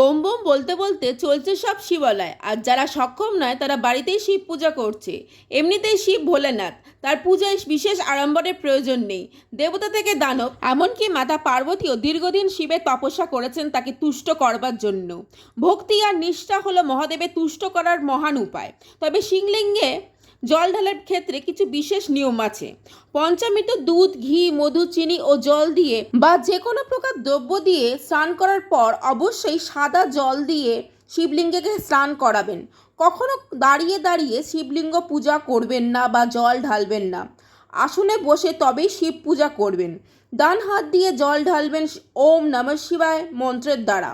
Bomb bomb বলতে বলতে চলছে সব শিবালয়। আর যারা সক্ষম নয়, তারা বাড়িতেই শিব পূজা করছে। এমনিতেই শিব ভোলেনাথ। তার পূজায় বিশেষ আড়ম্বরের প্রয়োজন নেই। দেবতা থেকে দানব, এমনকি মাতা পার্বতীও দীর্ঘদিন শিবের তপস্যা করেছেন তাকে তুষ্ট করবার জন্য। ভক্তি আর নিষ্ঠা হলো মহাদেবের তুষ্ট করার মহান উপায়। তবে শিংলিঙ্গে জল ঢালার ক্ষেত্রে কিছু বিশেষ নিয়ম আছে। পঞ্চামৃত দুধ, ঘি, মধু, চিনি ও জল দিয়ে বা যে কোনো প্রকার দ্রব্য দিয়ে স্নান করার পর অবশ্যই সাদা জল দিয়ে শিবলিঙ্গকে স্নান করাবেন। কখনো দাঁড়িয়ে দাঁড়িয়ে শিবলিঙ্গ পূজা করবেন না বা জল ঢালবেন না। আসনে বসে তবেই শিব পূজা করবেন। ডান হাত দিয়ে জল ঢালবেন ওম নমঃ শিবায় মন্ত্রের দ্বারা।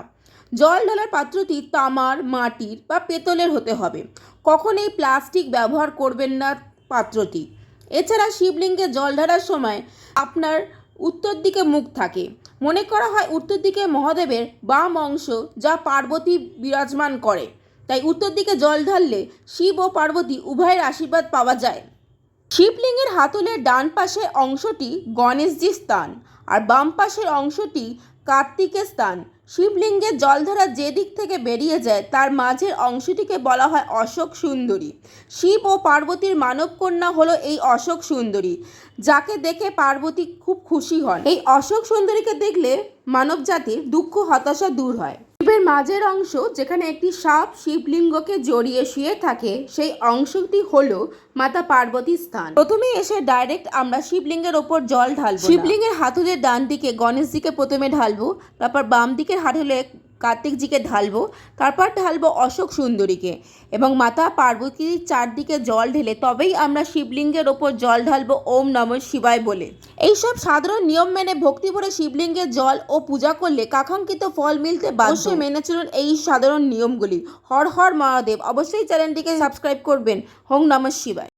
জল ঢালার পাত্রটি তামার, মাটির বা পেতলের হতে হবে। কখনোই প্লাস্টিক ব্যবহার করবেন না পাত্রটি। এছাড়া শিবলিঙ্গে জল ঢালার সময় আপনার উত্তর দিকে মুখ থাকে। মনে করা হয় উত্তর দিকে মহাদেবের বাম অংশ যা পার্বতী বিরাজমান করে। তাই উত্তর দিকে জল ঢাললে শিব ও পার্বতী উভয়ের আশীর্বাদ পাওয়া যায়। শিবলিঙ্গের হাতলের ডান পাশের অংশটি গণেশজির স্থান। আর বাম পাশের অংশটি কার্তিকের স্থান শিবলিঙ্গের জলধারা যে দিক থেকে বেরিয়ে যায়, তার মাঝের অংশটিকে বলা হয় অশোক সুন্দরী। শিব ও পার্বতীর মানবকন্যা হলো এই অশোক সুন্দরী, যাকে দেখে পার্বতী খুব খুশি হন। এই অশোক সুন্দরীকে দেখলে মানব জাতির দুঃখ, হতাশা দূর হয়। শিবের মাঝের অংশ যেখানে একটি সাপ শিবলিঙ্গকে জড়িয়ে শুয়ে থাকে, সেই অংশটি হল মাতা পার্বতী স্থান। প্রথমে এসে ডাইরেক্ট আমরা শিবলিঙ্গের ওপর জল ঢালবো শিবলিঙ্গের হাতুদের ডান দিকে গণেশজিকে প্রথমে ঢালবো, তারপর বাম দিকের হাতুলে কার্তিকজিকে ঢালবো, তারপর ঢালবো অশোক সুন্দরীকে এবং মাতা পার্বতীর চারদিকে জল ঢেলে তবেই আমরা শিবলিঙ্গের ওপর জল ঢালবো ওম নমঃ শিবায় বলে। এইসব সাধারণ নিয়ম মেনে ভক্তি ভরে শিবলিঙ্গে জল ও পূজা করলে কাঙ্ক্ষিত ফল মিলতে অবশ্যই মেনে চলুন এই সাধারণ নিয়মগুলি। হর হর মহাদেব, অবশ্যই চ্যানেলটিকে সাবস্ক্রাইব করবেন। হোম নমঃ শিবায়।